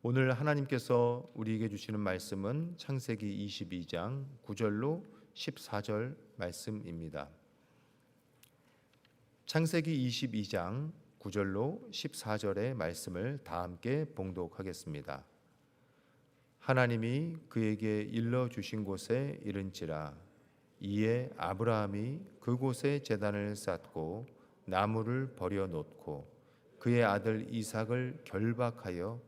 오늘 하나님께서 우리에게 주시는 말씀은 창세기 22장 9절로 14절 말씀입니다. 창세기 22장 9절로 14절의 말씀을 다 함께 봉독하겠습니다. 하나님이 그에게 일러 주신 곳에 이른지라 이에 아브라함이 그곳에 제단을 쌓고 나무를 버려 놓고 그의 아들 이삭을 결박하여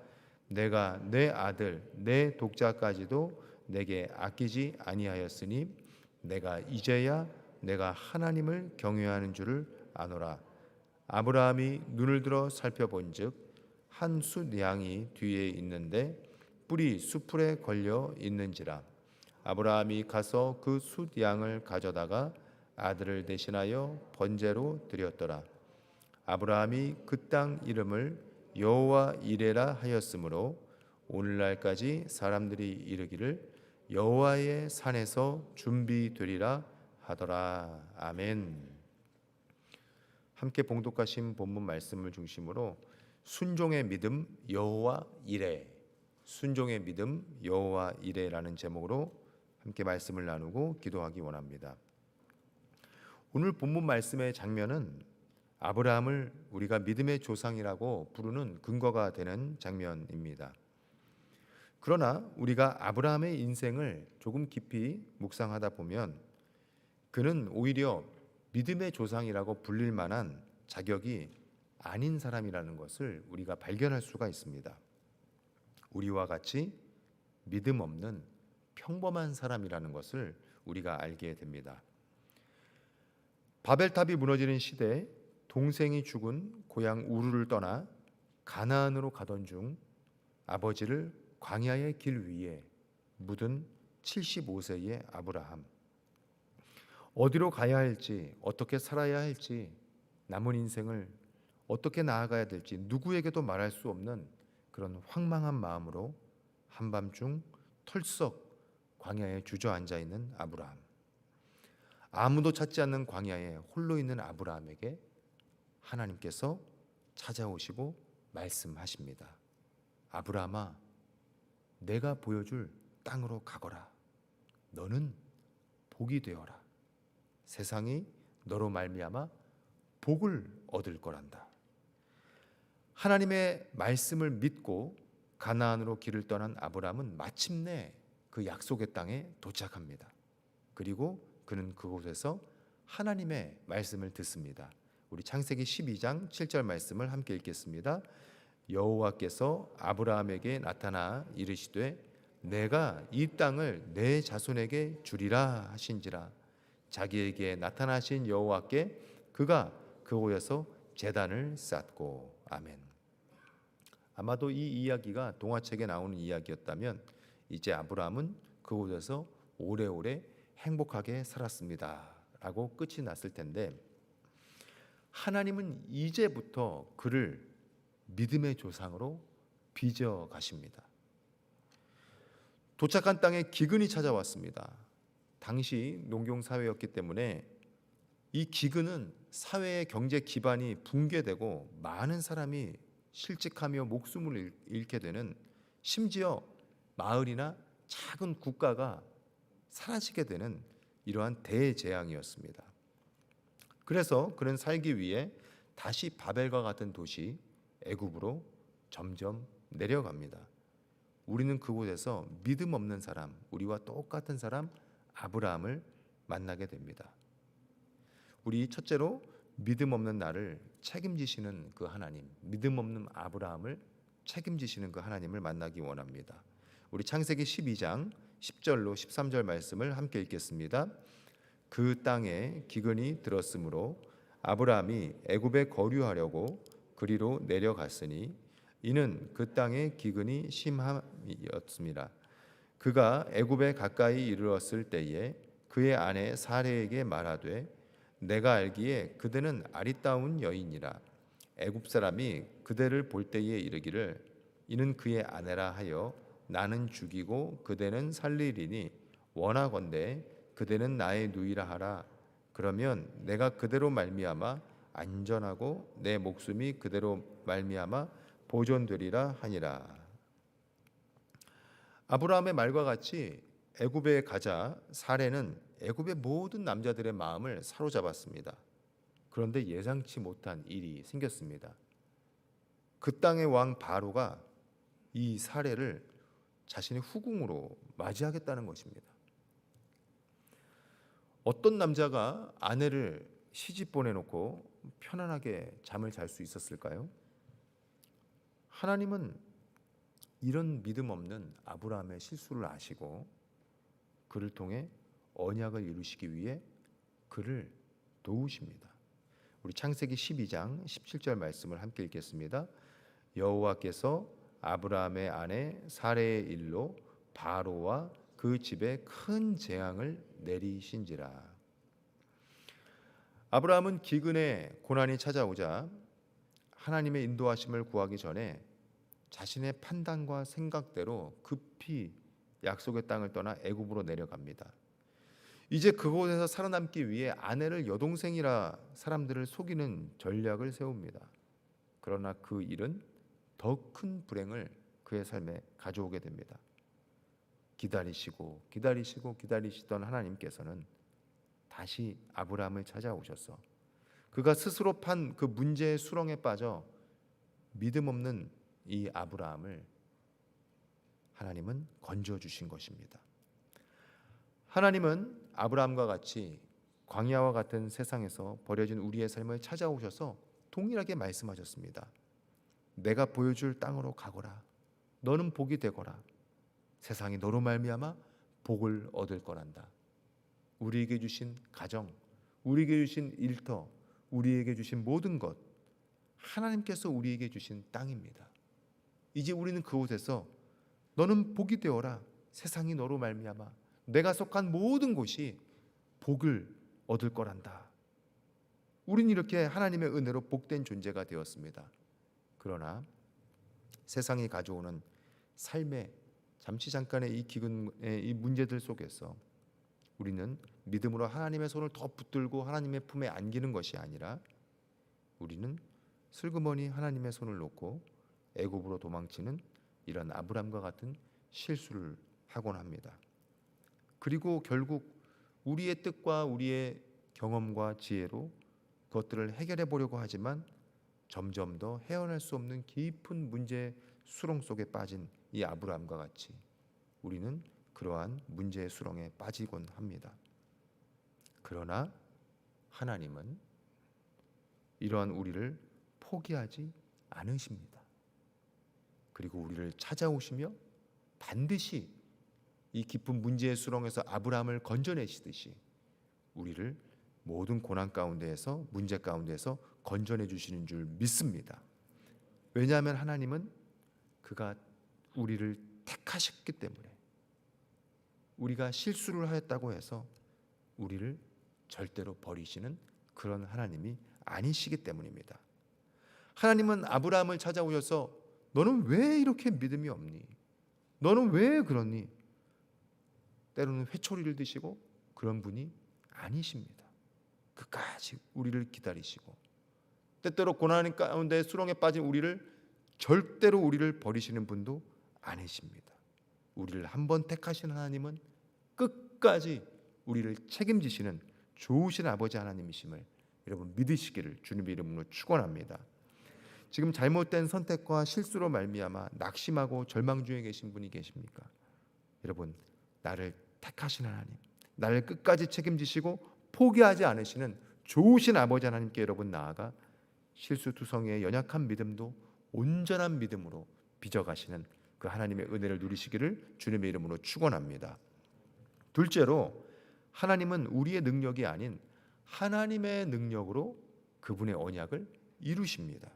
내가 내 아들 내 독자까지도 내게 아끼지 아니하였으니 내가 이제야 내가 하나님을 경외하는 줄을 아노라. 아브라함이 눈을 들어 살펴본즉 한 숫 양이 뒤에 있는데 뿔이 수풀에 걸려 있는지라. 아브라함이 가서 그 숫 양을 가져다가 아들을 대신하여 번제로 드렸더라. 아브라함이 그 땅 이름을 여호와 이레라 하였으므로 오늘날까지 사람들이 이르기를 여호와의 산에서 준비되리라 하더라 아멘. 함께 봉독하신 본문 말씀을 중심으로 순종의 믿음 여호와 이레 순종의 믿음 여호와 이레라는 제목으로 함께 말씀을 나누고 기도하기 원합니다. 오늘 본문 말씀의 장면은 아브라함을 우리가 믿음의 조상이라고 부르는 근거가 되는 장면입니다. 그러나 우리가 아브라함의 인생을 조금 깊이 묵상하다 보면 그는 오히려 믿음의 조상이라고 불릴 만한 자격이 아닌 사람이라는 것을 우리가 발견할 수가 있습니다. 우리와 같이 믿음 없는 평범한 사람이라는 것을 우리가 알게 됩니다. 바벨탑이 무너지는 시대에 동생이 죽은 고향 우르를 떠나 가나안으로 가던 중 아버지를 광야의 길 위에 묻은 75세의 아브라함. 어디로 가야 할지, 어떻게 살아야 할지, 남은 인생을 어떻게 나아가야 될지 누구에게도 말할 수 없는 그런 황망한 마음으로 한밤중 털썩 광야에 주저앉아 있는 아브라함. 아무도 찾지 않는 광야에 홀로 있는 아브라함에게 하나님께서 찾아오시고 말씀하십니다. 아브라함아, 내가 보여줄 땅으로 가거라. 너는 복이 되어라. 세상이 너로 말미암아 복을 얻을 거란다. 하나님의 말씀을 믿고 가나안으로 길을 떠난 아브라함은 마침내 그 약속의 땅에 도착합니다. 그리고 그는 그곳에서 하나님의 말씀을 듣습니다. 우리 창세기 12장 7절 말씀을 함께 읽겠습니다. 여호와께서 아브라함에게 나타나 이르시되 내가 이 땅을 내 자손에게 주리라 하신지라 자기에게 나타나신 여호와께 그가 그곳에서 제단을 쌓고 아멘. 아마도 이 이야기가 동화책에 나오는 이야기였다면 이제 아브라함은 그곳에서 오래오래 행복하게 살았습니다라고 끝이 났을 텐데 하나님은 이제부터 그를 믿음의 조상으로 빚어 가십니다. 도착한 땅에 기근이 찾아왔습니다. 당시 농경 사회였기 때문에 이 기근은 사회의 경제 기반이 붕괴되고 많은 사람이 실직하며 목숨을 잃게 되는 심지어 마을이나 작은 국가가 사라지게 되는 이러한 대재앙이었습니다. 그래서 그는 살기 위해 다시 바벨과 같은 도시 애굽으로 점점 내려갑니다. 우리는 그곳에서 믿음 없는 사람, 우리와 똑같은 사람 아브라함을 만나게 됩니다. 우리 첫째로 믿음 없는 나를 책임지시는 그 하나님, 믿음 없는 아브라함을 책임지시는 그 하나님을 만나기 원합니다. 우리 창세기 12장 10절로 13절 말씀을 함께 읽겠습니다. 그 땅에 기근이 들었으므로 아브라함이 애굽에 거류하려고 그리로 내려갔으니 이는 그 땅에 기근이 심함이었습니다. 그가 애굽에 가까이 이르렀을 때에 그의 아내 사레에게 말하되 내가 알기에 그대는 아리따운 여인이라 애굽 사람이 그대를 볼 때에 이르기를 이는 그의 아내라 하여 나는 죽이고 그대는 살리리니 원하건대 그대는 나의 누이라 하라 그러면 내가 그대로 말미암아 안전하고 내 목숨이 그대로 말미암아 보존되리라 하니라 아브라함의 말과 같이 애굽에 가자 사례는 애굽의 모든 남자들의 마음을 사로잡았습니다. 그런데 예상치 못한 일이 생겼습니다. 그 땅의 왕 바로가 이 사례를 자신의 후궁으로 맞이하겠다는 것입니다. 어떤 남자가 아내를 시집 보내놓고 편안하게 잠을 잘 수 있었을까요? 하나님은 이런 믿음 없는 아브라함의 실수를 아시고 그를 통해 언약을 이루시기 위해 그를 도우십니다. 우리 창세기 12장 17절 말씀을 함께 읽겠습니다. 여호와께서 아브라함의 아내 사레의 일로 바로와 그 집에 큰 재앙을 내리신지라. 아브라함은 기근에 고난이 찾아오자 하나님의 인도하심을 구하기 전에 자신의 판단과 생각대로 급히 약속의 땅을 떠나 애굽으로 내려갑니다. 이제 그곳에서 살아남기 위해 아내를 여동생이라 사람들을 속이는 전략을 세웁니다. 그러나 그 일은 더 큰 불행을 그의 삶에 가져오게 됩니다. 기다리시고 기다리시고 기다리시던 하나님께서는 다시 아브라함을 찾아오셔서 그가 스스로 판 그 문제의 수렁에 빠져 믿음 없는 이 아브라함을 하나님은 건져 주신 것입니다. 하나님은 아브라함과 같이 광야와 같은 세상에서 버려진 우리의 삶을 찾아오셔서 동일하게 말씀하셨습니다. 내가 보여줄 땅으로 가거라. 너는 복이 되거라. 세상이 너로 말미암아 복을 얻을 거란다. 우리에게 주신 가정, 우리에게 주신 일터, 우리에게 주신 모든 것 하나님께서 우리에게 주신 땅입니다. 이제 우리는 그곳에서 너는 복이 되어라. 세상이 너로 말미암아 내가 속한 모든 곳이 복을 얻을 거란다. 우린 이렇게 하나님의 은혜로 복된 존재가 되었습니다. 그러나 세상이 가져오는 삶의 잠시 잠깐의 이 기근의 이 문제들 속에서 우리는 믿음으로 하나님의 손을 더 붙들고 하나님의 품에 안기는 것이 아니라 우리는 슬그머니 하나님의 손을 놓고 애굽으로 도망치는 이런 아브람과 같은 실수를 하곤 합니다. 그리고 결국 우리의 뜻과 우리의 경험과 지혜로 그것들을 해결해 보려고 하지만 점점 더 헤어날 수 없는 깊은 문제 수렁 속에 빠진 이 아브라함과 같이 우리는 그러한 문제의 수렁에 빠지곤 합니다. 그러나 하나님은 이러한 우리를 포기하지 않으십니다. 그리고 우리를 찾아오시며 반드시 이 깊은 문제의 수렁에서 아브라함을 건져내시듯이 우리를 모든 고난 가운데에서 문제 가운데에서 건져내 주시는 줄 믿습니다. 왜냐하면 하나님은 그가 우리를 택하셨기 때문에 우리가 실수를 하였다고 해서 우리를 절대로 버리시는 그런 하나님이 아니시기 때문입니다. 하나님은 아브라함을 찾아오셔서 너는 왜 이렇게 믿음이 없니? 너는 왜 그러니? 때로는 회초리를 드시고 그런 분이 아니십니다. 끝까지 우리를 기다리시고 때때로 고난 가운데 수렁에 빠진 우리를 절대로 우리를 버리시는 분도 아니십니다. 우리를 한 번 택하신 하나님은 끝까지 우리를 책임지시는 좋으신 아버지 하나님이심을 여러분 믿으시기를 주님의 이름으로 축원합니다. 지금 잘못된 선택과 실수로 말미암아 낙심하고 절망 중에 계신 분이 계십니까? 여러분 나를 택하신 하나님, 나를 끝까지 책임지시고 포기하지 않으시는 좋으신 아버지 하나님께 여러분 나아가 실수투성이의 연약한 믿음도 온전한 믿음으로 빚어가시는 그 하나님의 은혜를 누리시기를 주님의 이름으로 축원합니다. 둘째로 하나님은 우리의 능력이 아닌 하나님의 능력으로 그분의 언약을 이루십니다.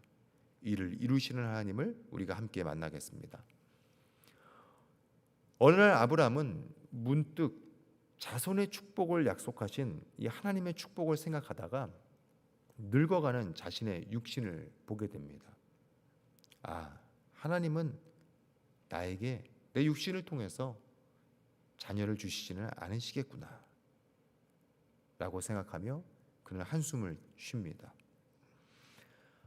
이를 이루시는 하나님을 우리가 함께 만나겠습니다. 어느 날 아브라함은 문득 자손의 축복을 약속하신 이 하나님의 축복을 생각하다가 늙어가는 자신의 육신을 보게 됩니다. 아, 하나님은 나에게 내 육신을 통해서 자녀를 주시지는 않으시겠구나. 라고 생각하며 그는 한숨을 쉽니다.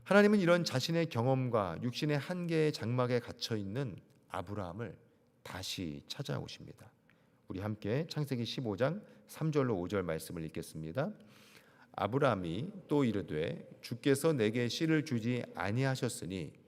하나님은 이런 자신의 경험과 육신의 한계의 장막에 갇혀 있는 아브라함을 다시 찾아오십니다. 우리 함께 창세기 15장 3절로 5절 말씀을 읽겠습니다. 아브라함이 또 이르되 주께서 내게 씨를 주지 아니하셨으니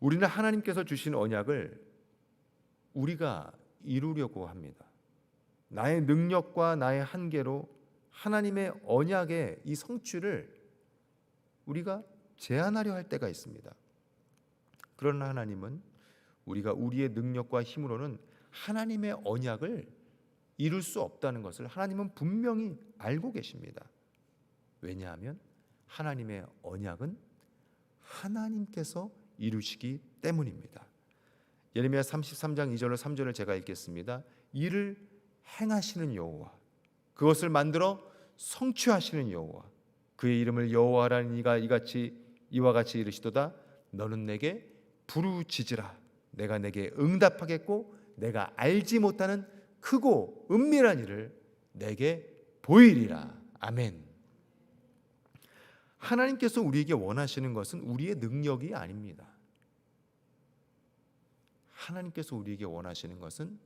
우리는 하나님께서 주신 언약을 우리가 이루려고 합니다 나의 능력과 나의 한계로 하나님의 언약의 이 성취를 우리가 제한하려 할 때가 있습니다. 그러나 하나님은 우리가 우리의 능력과 힘으로는 하나님의 언약을 이룰 수 없다는 것을 하나님은 분명히 알고 계십니다. 왜냐하면 하나님의 언약은 하나님께서 이루시기 때문입니다. 예레미야 33장 2절로 3절을 제가 읽겠습니다. 이를 행하시는 여호와 그것을 만들어 성취하시는 여호와 그의 이름을 여호와라는 이가 이같이 이와 같이 이르시도다 너는 내게 부르짖으라 내가 내게 응답하겠고 내가 알지 못하는 크고 은밀한 일을 내게 보이리라 아멘 하나님께서 우리에게 원하시는 것은 우리의 능력이 아닙니다 하나님께서 우리에게 원하시는 것은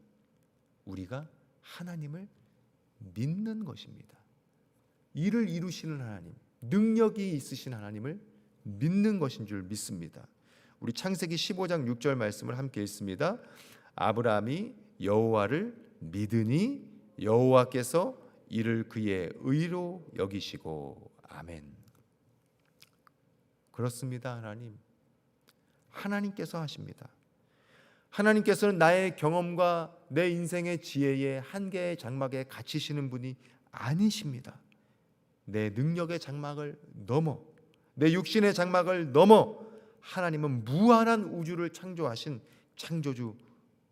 우리가 하나님을 믿는 것입니다. 일을 이루시는 하나님, 능력이 있으신 하나님을 믿는 것인 줄 믿습니다. 우리 창세기 15장 6절 말씀을 함께 읽습니다. 아브라함이 여호와를 믿으니 여호와께서 이를 그의 의로 여기시고 아멘. 그렇습니다, 하나님. 하나님께서 하십니다. 하나님께서는 나의 경험과 내 인생의 지혜의 한계의 장막에 갇히시는 분이 아니십니다. 내 능력의 장막을 넘어 내 육신의 장막을 넘어 하나님은 무한한 우주를 창조하신 창조주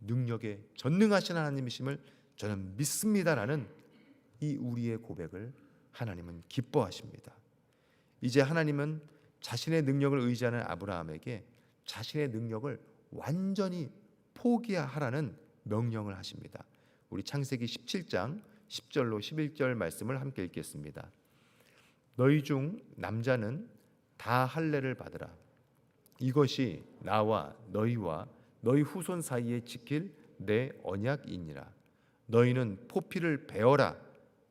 능력에 전능하신 하나님이심을 저는 믿습니다라는 이 우리의 고백을 하나님은 기뻐하십니다. 이제 하나님은 자신의 능력을 의지하는 아브라함에게 자신의 능력을 완전히 포기하라는 명령을 하십니다. 우리 창세기 17장 10절로 11절 말씀을 함께 읽겠습니다. 너희 중 남자는 다 할례를 받으라. 이것이 나와 너희와 너희 후손 사이에 지킬 내 언약이니라. 너희는 포피를 베어라.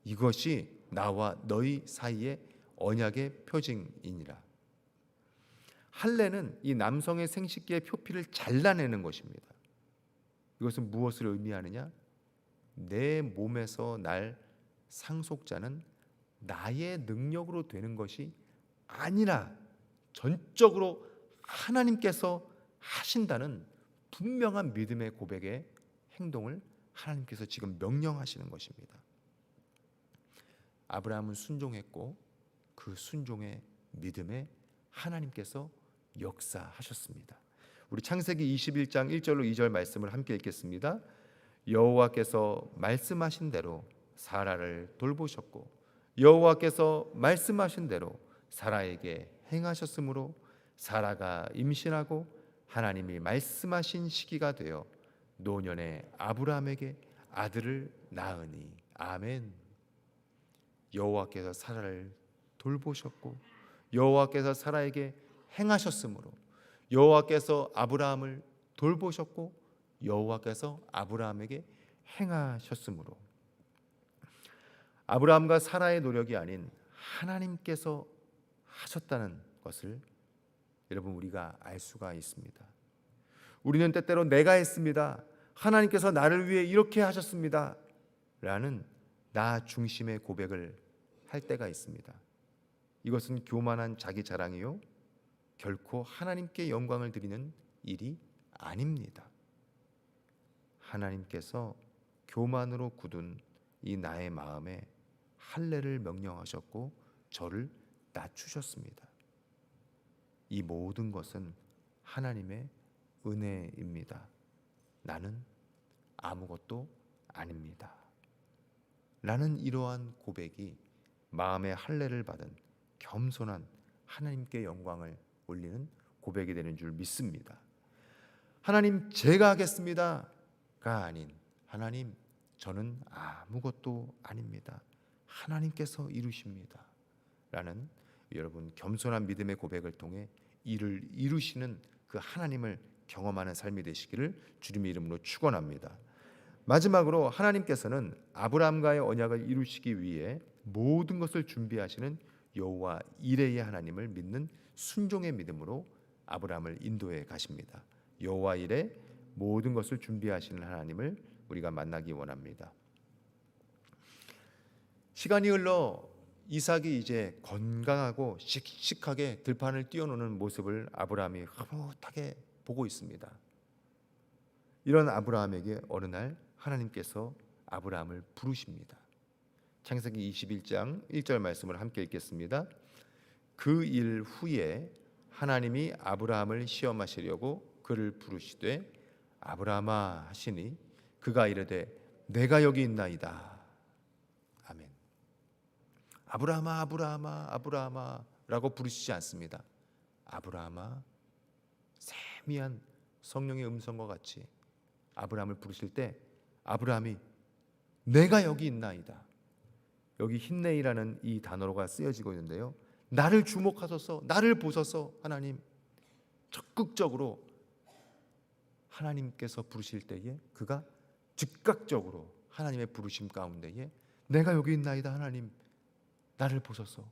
이것이 나와 너희 사이의 언약의 표징이니라. 할례는 이 남성의 생식기의 표피를 잘라내는 것입니다. 이것은 무엇을 의미하느냐? 내 몸에서 날 상속자는 나의 능력으로 되는 것이 아니라 전적으로 하나님께서 하신다는 분명한 믿음의 고백의 행동을 하나님께서 지금 명령하시는 것입니다. 아브라함은 순종했고 그 순종의 믿음에 하나님께서 역사하셨습니다. 우리 창세기 21장 1절로 2절 말씀을 함께 읽겠습니다. 여호와께서 말씀하신 대로 사라를 돌보셨고 여호와께서 말씀하신 대로 사라에게 행하셨으므로 사라가 임신하고 하나님이 말씀하신 시기가 되어 노년의 아브라함에게 아들을 낳으니 아멘. 여호와께서 사라를 돌보셨고 여호와께서 사라에게 행하셨으므로 여호와께서 아브라함을 돌보셨고 여호와께서 아브라함에게 행하셨으므로 아브라함과 사라의 노력이 아닌 하나님께서 하셨다는 것을 여러분 우리가 알 수가 있습니다. 우리는 때때로 내가 했습니다. 하나님께서 나를 위해 이렇게 하셨습니다. 라는 나 중심의 고백을 할 때가 있습니다. 이것은 교만한 자기 자랑이요. 결코 하나님께 영광을 드리는 일이 아닙니다. 하나님께서 교만으로 굳은 이 나의 마음에 할례를 명령하셨고 저를 낮추셨습니다. 이 모든 것은 하나님의 은혜입니다. 나는 아무것도 아닙니다. 라는 이러한 고백이 마음의 할례를 받은 겸손한 하나님께 영광을 올리는 고백이 되는 줄 믿습니다. 하나님 제가 하겠습니다가 아닌 하나님 저는 아무것도 아닙니다. 하나님께서 이루십니다. 라는 여러분 겸손한 믿음의 고백을 통해 이를 이루시는 그 하나님을 경험하는 삶이 되시기를 주님의 이름으로 축원합니다. 마지막으로 하나님께서는 아브라함과의 언약을 이루시기 위해 모든 것을 준비하시는 여호와 이레의 하나님을 믿는 순종의 믿음으로 아브라함을 인도해 가십니다. 여호와 이레 모든 것을 준비하시는 하나님을 우리가 만나기 원합니다. 시간이 흘러 이삭이 이제 건강하고 씩씩하게 들판을 뛰어노는 모습을 아브라함이 흐뭇하게 보고 있습니다. 이런 아브라함에게 어느 날 하나님께서 아브라함을 부르십니다. 창세기 21장 1절 말씀을 함께 읽겠습니다. 그 일 후에 하나님이 아브라함을 시험하시려고 그를 부르시되 아브라함아 하시니 그가 이르되 내가 여기 있나이다. 아멘. 아브라함아 아브라함아 아브라함아라고 부르시지 않습니다. 아브라함아 세미한 성령의 음성과 같이 아브라함을 부르실 때 아브라함이 내가 여기 있나이다. 여기 힘내이라는 이 단어가 쓰여지고 있는데요. 나를 주목하소서, 나를 보소서 하나님 적극적으로 하나님께서 부르실 때에 그가 즉각적으로 하나님의 부르심 가운데에 내가 여기 있나이다 하나님 나를 보소서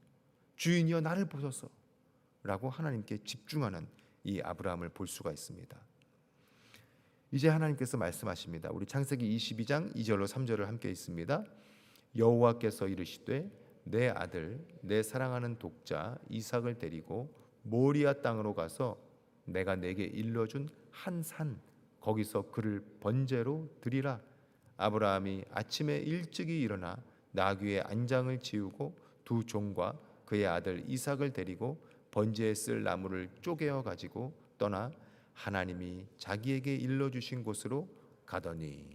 주인이여 나를 보소서 라고 하나님께 집중하는 이 아브라함을 볼 수가 있습니다. 이제 하나님께서 말씀하십니다. 우리 창세기 22장 2절로 3절을 함께 있습니다. 여호와께서 이르시되 내 아들 내 사랑하는 독자 이삭을 데리고 모리아 땅으로 가서 내가 내게 일러준 한 산 거기서 그를 번제로 드리라. 아브라함이 아침에 일찍이 일어나 나귀의 안장을 지우고 두 종과 그의 아들 이삭을 데리고 번제에 쓸 나무를 쪼개어 가지고 떠나 하나님이 자기에게 일러 주신 곳으로 가더니.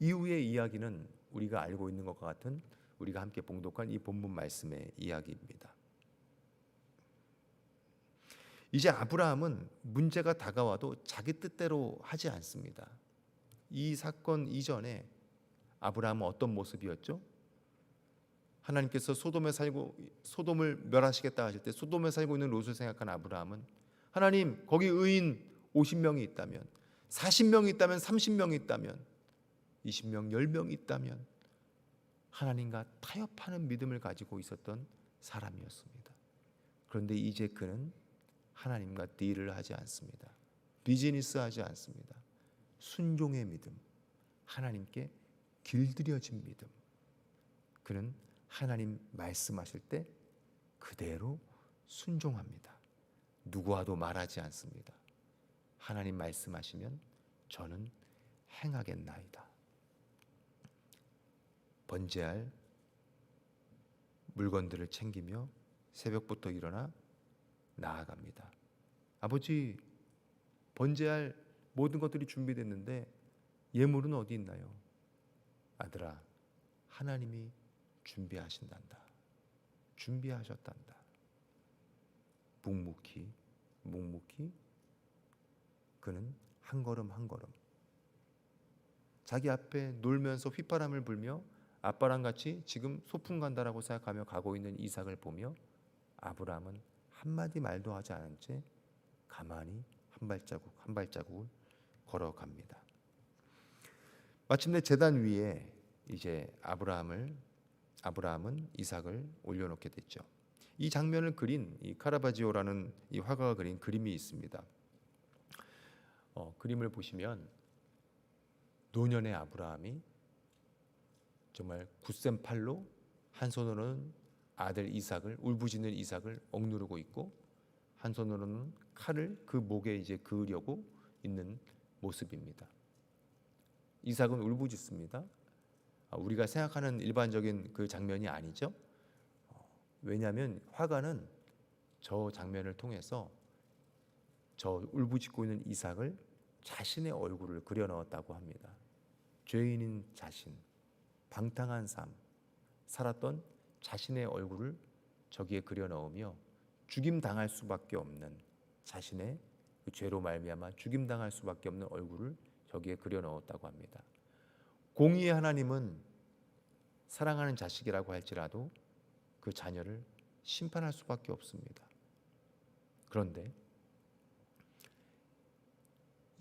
이후의 이야기는 우리가 알고 있는 것과 같은 우리가 함께 봉독한 이 본문 말씀의 이야기입니다. 이제 아브라함은 문제가 다가와도 자기 뜻대로 하지 않습니다. 이 사건 이전에 아브라함은 어떤 모습이었죠? 하나님께서 소돔에 살고 소돔을 멸하시겠다 하실 때 소돔에 살고 있는 롯을 생각한 아브라함은 하나님 거기 의인 50명이 있다면 40명이 있다면 30명이 있다면 20명 10명이 있다면 하나님과 타협하는 믿음을 가지고 있었던 사람이었습니다. 그런데 이제 그는 하나님과 딜을 하지 않습니다. 비즈니스 하지 않습니다. 순종의 믿음, 하나님께 길들여진 믿음. 그는 하나님 말씀하실 때 그대로 순종합니다. 누구와도 말하지 않습니다. 하나님 말씀하시면 저는 행하겠나이다. 번제할 물건들을 챙기며 새벽부터 일어나 나아갑니다. 아버지, 번제할 모든 것들이 준비됐는데 예물은 어디 있나요? 아들아, 하나님이 준비하신단다. 준비하셨단다. 묵묵히, 묵묵히 그는 한 걸음 한 걸음 자기 앞에 놀면서 휘파람을 불며 아빠랑 같이 지금 소풍 간다라고 생각하며 가고 있는 이삭을 보며 아브라함은 한마디 말도 하지 않은 채 가만히 한 발자국 한 발자국을 걸어갑니다. 마침내 제단 위에 이제 아브라함을 아브라함은 이삭을 올려놓게 됐죠. 이 장면을 그린 이 카라바지오라는 이 화가가 그린 그림이 있습니다. 어, 그림을 보시면 노년의 아브라함이 정말 굳센 팔로 한 손으로는 아들 이삭을 울부짖는 이삭을 억누르고 있고 한 손으로는 칼을 그 목에 이제 그으려고 있는 모습입니다. 이삭은 울부짖습니다. 아, 우리가 생각하는 일반적인 그 장면이 아니죠. 어, 왜냐하면 화가는 저 장면을 통해서 저 울부짖고 있는 이삭을 자신의 얼굴을 그려 넣었다고 합니다. 죄인인 자신, 방탕한 삶, 살았던 자신의 얼굴을 저기에 그려 넣으며 죽임 당할 수밖에 없는 자신의 그 죄로 말미암아 죽임 당할 수밖에 없는 얼굴을 저기에 그려 넣었다고 합니다. 공의의 하나님은 사랑하는 자식이라고 할지라도 그 자녀를 심판할 수밖에 없습니다. 그런데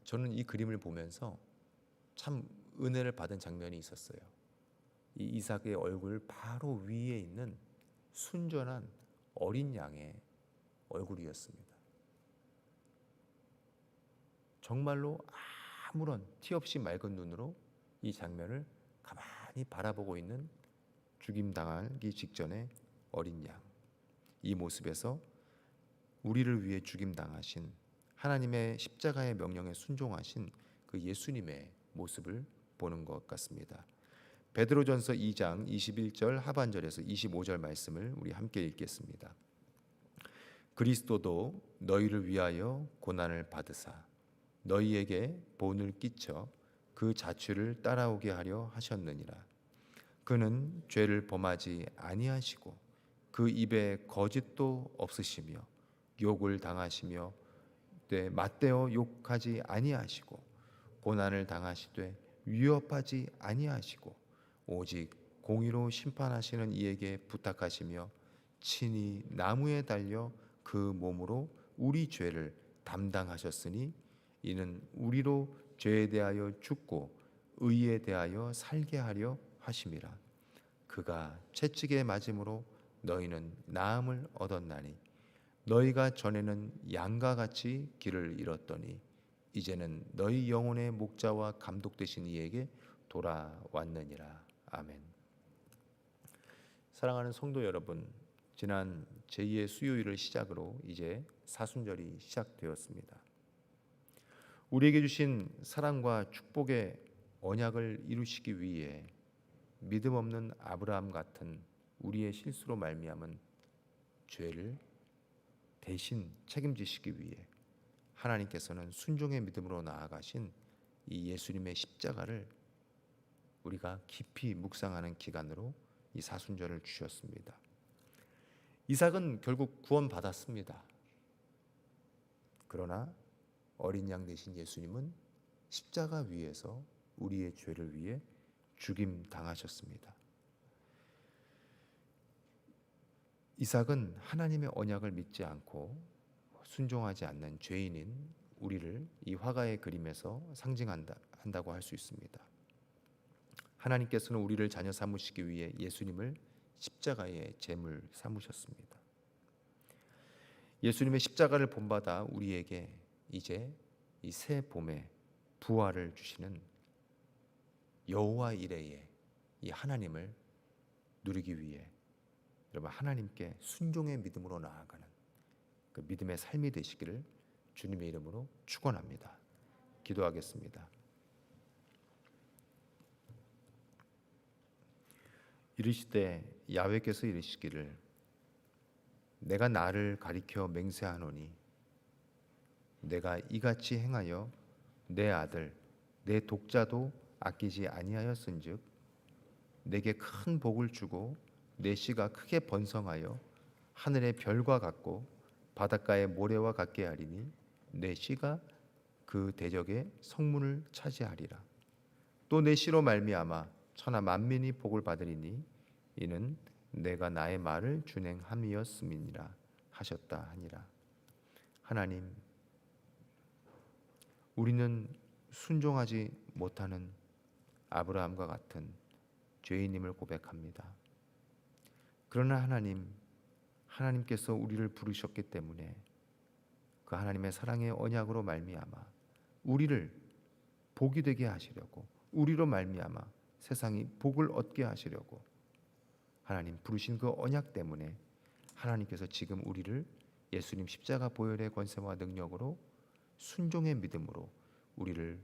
저는 이 그림을 보면서 참 은혜를 받은 장면이 있었어요. 이 이삭의 얼굴 바로 위에 있는 순전한 어린 양의 얼굴이었습니다. 정말로 아무런 티 없이 맑은 눈으로 이 장면을 가만히 바라보고 있는 죽임 당하기 직전의 어린 양. 이 모습에서 우리를 위해 죽임 당하신 하나님의 십자가의 명령에 순종하신 그 예수님의 모습을 보는 것 같습니다. 베드로전서 2장 21절 하반절에서 25절 말씀을 우리 함께 읽겠습니다. 그리스도도 너희를 위하여 고난을 받으사 너희에게 본을 끼쳐 그 자취를 따라오게 하려 하셨느니라. 그는 죄를 범하지 아니하시고 그 입에 거짓도 없으시며 욕을 당하시며 때 맞대어 욕하지 아니하시고 고난을 당하시되 위협하지 아니하시고 오직 공의로 심판하시는 이에게 부탁하시며 친히 나무에 달려 그 몸으로 우리 죄를 담당하셨으니 이는 우리로 죄에 대하여 죽고 의에 대하여 살게 하려 하심이라. 그가 채찍에 맞음으로 너희는 나음을 얻었나니 너희가 전에는 양과 같이 길을 잃었더니 이제는 너희 영혼의 목자와 감독 되신 이에게 돌아왔느니라 아멘. 사랑하는 성도 여러분, 지난 제2의 수요일을 시작으로 이제 사순절이 시작되었습니다. 우리에게 주신 사랑과 축복의 언약을 이루시기 위해 믿음 없는 아브라함 같은 우리의 실수로 말미암은 죄를 대신 책임지시기 위해 하나님께서는 순종의 믿음으로 나아가신 이 예수님의 십자가를 우리가 깊이 묵상하는 기간으로 이 사순절을 주셨습니다. 이삭은 결국 구원받았습니다. 그러나 어린 양 대신 예수님은 십자가 위에서 우리의 죄를 위해 죽임 당하셨습니다. 이삭은 하나님의 언약을 믿지 않고 순종하지 않는 죄인인 우리를 이 화가의 그림에서 상징한다 한다고 할 수 있습니다. 하나님께서는 우리를 자녀 삼으시기 위해 예수님을 십자가의 제물 삼으셨습니다. 예수님의 십자가를 본받아 우리에게 이제 이 새 봄에 부활을 주시는 여호와 이레의 이 하나님을 누리기 위해 여러분 하나님께 순종의 믿음으로 나아가는 그 믿음의 삶이 되시기를 주님의 이름으로 축원합니다. 기도하겠습니다. 이르시되 야훼께서 이르시기를 내가 나를 가리켜 맹세하노니 내가 이같이 행하여 내 아들 내 독자도 아끼지 아니하였은즉 내게 큰 복을 주고 내 씨가 크게 번성하여 하늘의 별과 같고 바닷가의 모래와 같게 하리니 내 씨가 그 대적의 성문을 차지하리라. 또 내 씨로 말미암아 천하 만민이 복을 받으리니 이는 내가 나의 말을 준행함이었음이니라 하셨다 하니라 하나님 우리는 순종하지 못하는 아브라함과 같은 죄인임을 고백합니다. 그러나 하나님, 하나님께서 우리를 부르셨기 때문에 그 하나님의 사랑의 언약으로 말미암아 우리를 복이 되게 하시려고 우리로 말미암아 세상이 복을 얻게 하시려고 하나님 부르신 그 언약 때문에 하나님께서 지금 우리를 예수님 십자가 보혈의 권세와 능력으로 순종의 믿음으로 우리를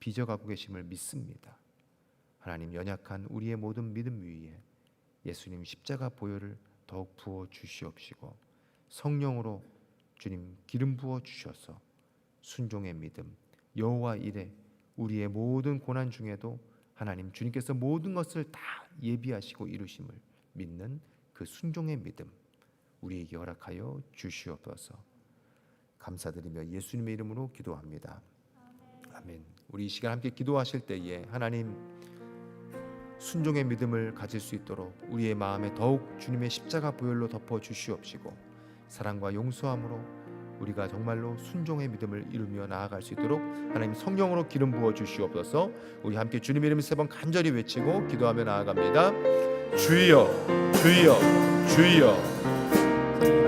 빚어가고 계심을 믿습니다. 하나님 연약한 우리의 모든 믿음 위에 예수님 십자가 보혈을 더욱 부어 주시옵시고 성령으로 주님 기름 부어 주셔서 순종의 믿음 여호와 일에 우리의 모든 고난 중에도 하나님 주님께서 모든 것을 다 예비하시고 이루심을 믿는 그 순종의 믿음 우리에게 허락하여 주시옵소서. 감사드리며 예수님의 이름으로 기도합니다. 아멘. 우리 이 시간 함께 기도하실 때에 하나님 순종의 믿음을 가질 수 있도록 우리의 마음에 더욱 주님의 십자가 보혈로 덮어 주시옵시고 사랑과 용서함으로 우리가 정말로 순종의 믿음을 이루며 나아갈 수 있도록 하나님 성령으로 기름 부어 주시옵소서. 우리 함께 주님의 이름 세 번 간절히 외치고 기도하며 나아갑니다. 주여, 주여, 주여.